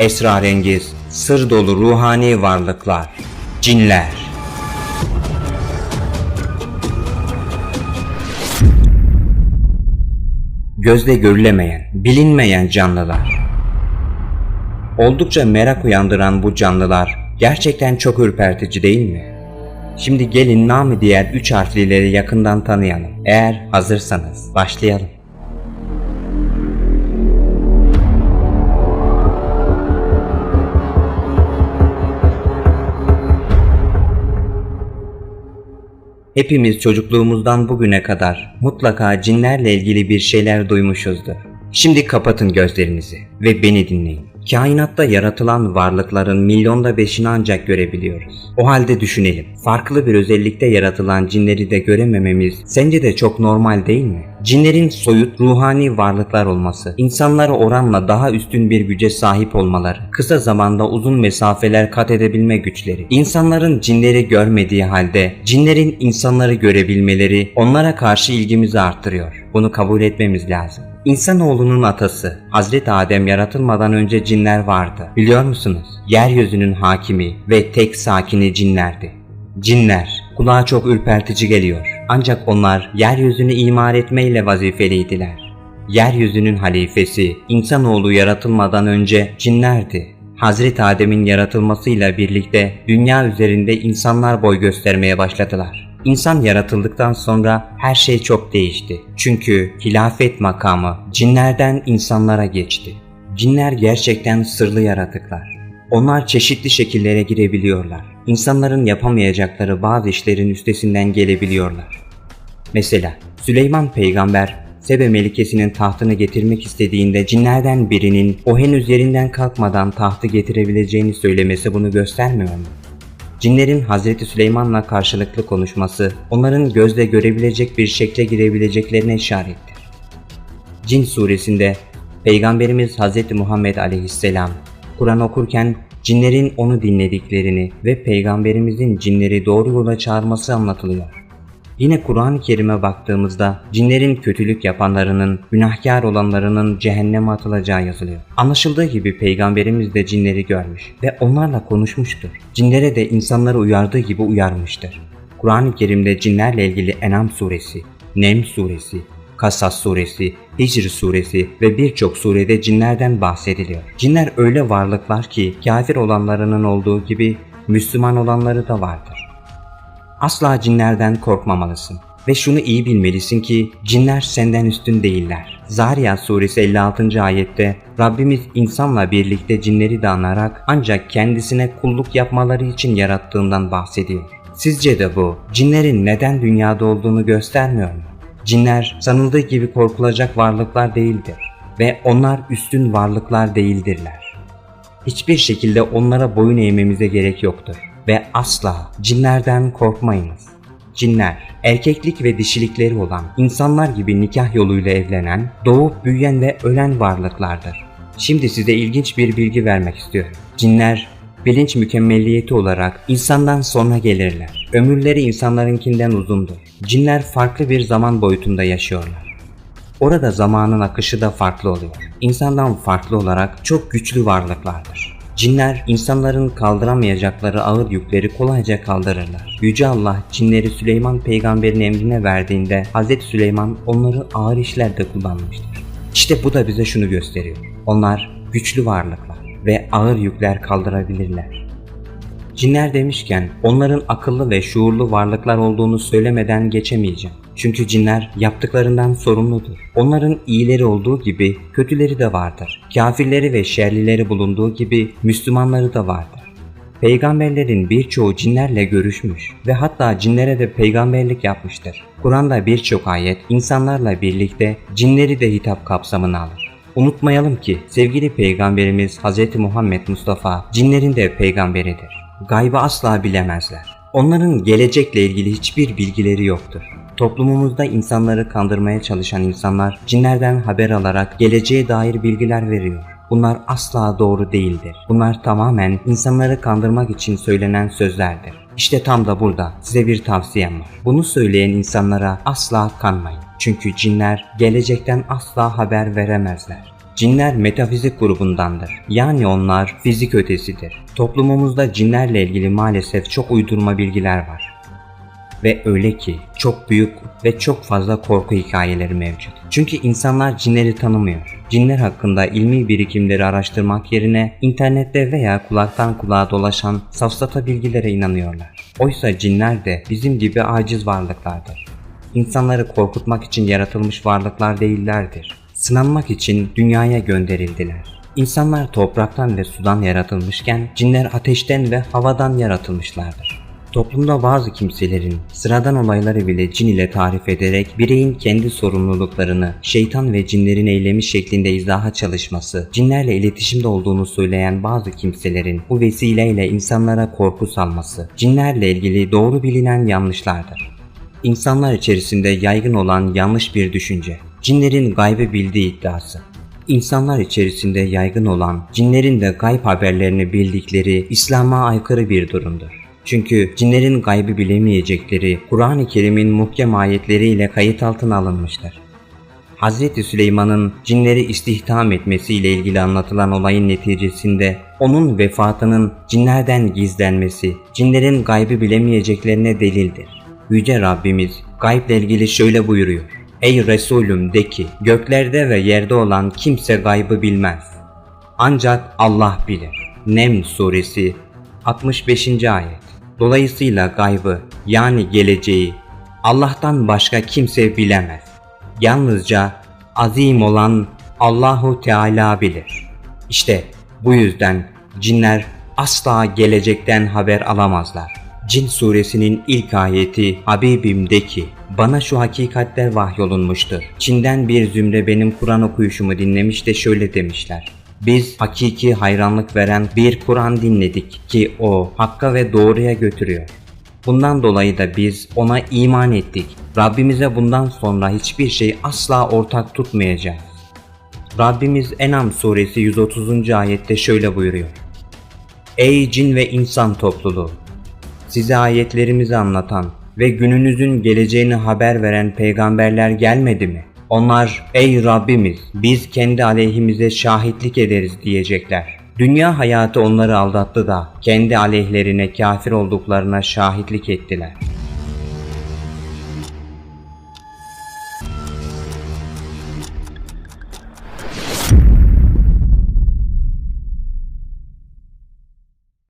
Esrarengiz, sır dolu ruhani varlıklar, cinler. Gözle görülemeyen, bilinmeyen canlılar. Oldukça merak uyandıran bu canlılar gerçekten çok ürpertici değil mi? Şimdi gelin namı diğer üç harflileri yakından tanıyalım. Eğer hazırsanız başlayalım. Hepimiz çocukluğumuzdan bugüne kadar mutlaka cinlerle ilgili bir şeyler duymuşuzdur. Şimdi kapatın gözlerinizi ve beni dinleyin. Kainatta yaratılan varlıkların milyonda beşini ancak görebiliyoruz. O halde düşünelim. Farklı bir özellikte yaratılan cinleri de göremememiz sence de çok normal değil mi? Cinlerin soyut ruhani varlıklar olması, insanlara oranla daha üstün bir güce sahip olmaları, kısa zamanda uzun mesafeler kat edebilme güçleri, insanların cinleri görmediği halde cinlerin insanları görebilmeleri onlara karşı ilgimizi arttırıyor. Bunu kabul etmemiz lazım. İnsanoğlunun atası Hazreti Adem yaratılmadan önce cinler vardı. Biliyor musunuz? Yeryüzünün hakimi ve tek sakini cinlerdi. Cinler kulağa çok ürpertici geliyor. Ancak onlar yeryüzünü imar etmeyle vazifeliydiler. Yeryüzünün halifesi insanoğlu yaratılmadan önce cinlerdi. Hazreti Adem'in yaratılmasıyla birlikte dünya üzerinde insanlar boy göstermeye başladılar. İnsan yaratıldıktan sonra her şey çok değişti. Çünkü hilafet makamı cinlerden insanlara geçti. Cinler gerçekten sırlı yaratıklar. Onlar çeşitli şekillere girebiliyorlar. İnsanların yapamayacakları bazı işlerin üstesinden gelebiliyorlar. Mesela Süleyman peygamber Sebe Melikesi'nin tahtını getirmek istediğinde cinlerden birinin o henüz yerinden kalkmadan tahtı getirebileceğini söylemesi bunu göstermiyor mu? Cinlerin Hazreti Süleyman'la karşılıklı konuşması onların gözle görebilecek bir şekle girebileceklerine işarettir. Cin suresinde Peygamberimiz Hazreti Muhammed aleyhisselam Kur'an okurken cinlerin onu dinlediklerini ve Peygamberimizin cinleri doğru yola çağırması anlatılıyor. Yine Kur'an-ı Kerim'e baktığımızda cinlerin kötülük yapanlarının, günahkar olanlarının cehenneme atılacağı yazılıyor. Anlaşıldığı gibi peygamberimiz de cinleri görmüş ve onlarla konuşmuştur. Cinlere de insanları uyardığı gibi uyarmıştır. Kur'an-ı Kerim'de cinlerle ilgili Enam suresi, Nem suresi, Kasas suresi, Hicr suresi ve birçok surede cinlerden bahsediliyor. Cinler öyle varlıklar ki kafir olanlarının olduğu gibi Müslüman olanları da vardır. Asla cinlerden korkmamalısın. Ve şunu iyi bilmelisin ki cinler senden üstün değiller. Zariyat suresi 56. ayette Rabbimiz insanla birlikte cinleri de anarak ancak kendisine kulluk yapmaları için yarattığından bahsediyor. Sizce de bu cinlerin neden dünyada olduğunu göstermiyor mu? Cinler sanıldığı gibi korkulacak varlıklar değildir ve onlar üstün varlıklar değildirler. Hiçbir şekilde onlara boyun eğmemize gerek yoktur ve asla cinlerden korkmayınız. Cinler, erkeklik ve dişilikleri olan, insanlar gibi nikah yoluyla evlenen, doğup büyüyen ve ölen varlıklardır. Şimdi size ilginç bir bilgi vermek istiyorum. Cinler, bilinç mükemmelliyeti olarak insandan sonra gelirler. Ömürleri insanlarınkinden uzundur. Cinler farklı bir zaman boyutunda yaşıyorlar. Orada zamanın akışı da farklı oluyor. İnsandan farklı olarak çok güçlü varlıklardır. Cinler insanların kaldıramayacakları ağır yükleri kolayca kaldırırlar. Yüce Allah cinleri Süleyman peygamberin emrine verdiğinde Hz. Süleyman onları ağır işlerde kullanmıştır. İşte bu da bize şunu gösteriyor. Onlar güçlü varlıklar ve ağır yükler kaldırabilirler. Cinler demişken onların akıllı ve şuurlu varlıklar olduğunu söylemeden geçemeyeceğim. Çünkü cinler yaptıklarından sorumludur. Onların iyileri olduğu gibi kötüleri de vardır. Kafirleri ve şerlileri bulunduğu gibi Müslümanları da vardır. Peygamberlerin birçoğu cinlerle görüşmüş ve hatta cinlere de peygamberlik yapmıştır. Kur'an'da birçok ayet insanlarla birlikte cinleri de hitap kapsamına alır. Unutmayalım ki sevgili peygamberimiz Hz. Muhammed Mustafa cinlerin de peygamberidir. Gaybı asla bilemezler. Onların gelecekle ilgili hiçbir bilgileri yoktur. Toplumumuzda insanları kandırmaya çalışan insanlar cinlerden haber alarak geleceğe dair bilgiler veriyor. Bunlar asla doğru değildir. Bunlar tamamen insanları kandırmak için söylenen sözlerdir. İşte tam da burada size bir tavsiyem var. Bunu söyleyen insanlara asla kanmayın. Çünkü cinler gelecekten asla haber veremezler. Cinler metafizik grubundandır. Yani onlar fizik ötesidir. Toplumumuzda cinlerle ilgili maalesef çok uydurma bilgiler var. Ve öyle ki çok büyük ve çok fazla korku hikayeleri mevcut. Çünkü insanlar cinleri tanımıyor. Cinler hakkında ilmi birikimleri araştırmak yerine internette veya kulaktan kulağa dolaşan safsata bilgilere inanıyorlar. Oysa cinler de bizim gibi aciz varlıklardır. İnsanları korkutmak için yaratılmış varlıklar değillerdir. Sınanmak için dünyaya gönderildiler. İnsanlar topraktan ve sudan yaratılmışken cinler ateşten ve havadan yaratılmışlardır. Toplumda bazı kimselerin sıradan olayları bile cin ile tarif ederek bireyin kendi sorumluluklarını şeytan ve cinlerin eylemi şeklinde izaha çalışması, cinlerle iletişimde olduğunu söyleyen bazı kimselerin bu vesileyle insanlara korku salması, cinlerle ilgili doğru bilinen yanlışlardır. İnsanlar içerisinde yaygın olan yanlış bir düşünce, cinlerin gaybı bildiği iddiası. İnsanlar içerisinde yaygın olan cinlerin de gayb haberlerini bildikleri İslam'a aykırı bir durumdur. Çünkü cinlerin gaybı bilemeyecekleri Kur'an-ı Kerim'in muhkem ayetleriyle kayıt altına alınmıştır. Hz. Süleyman'ın cinleri istihdam etmesiyle ilgili anlatılan olayın neticesinde onun vefatının cinlerden gizlenmesi, cinlerin gaybı bilemeyeceklerine delildir. Yüce Rabbimiz gayble ilgili şöyle buyuruyor. Ey Resulüm de ki göklerde ve yerde olan kimse gaybı bilmez. Ancak Allah bilir. Nem suresi 65. ayet. Dolayısıyla gaybı yani geleceği Allah'tan başka kimse bilemez. Yalnızca azim olan Allahu Teala bilir. İşte bu yüzden cinler asla gelecekten haber alamazlar. Cin suresinin ilk ayeti Habibim de ki bana şu hakikatler vahyolunmuştur. Çin'den bir zümre benim Kur'an okuyuşumu dinlemiş de şöyle demişler. Biz hakiki hayranlık veren bir Kur'an dinledik ki o hakka ve doğruya götürüyor. Bundan dolayı da biz ona iman ettik. Rabbimize bundan sonra hiçbir şey asla ortak tutmayacağız. Rabbimiz Enam suresi 130. ayette şöyle buyuruyor. Ey cin ve insan topluluğu! Size ayetlerimizi anlatan ve gününüzün geleceğini haber veren peygamberler gelmedi mi? Onlar ey Rabbimiz biz kendi aleyhimize şahitlik ederiz diyecekler. Dünya hayatı onları aldattı da kendi aleyhlerine kafir olduklarına şahitlik ettiler.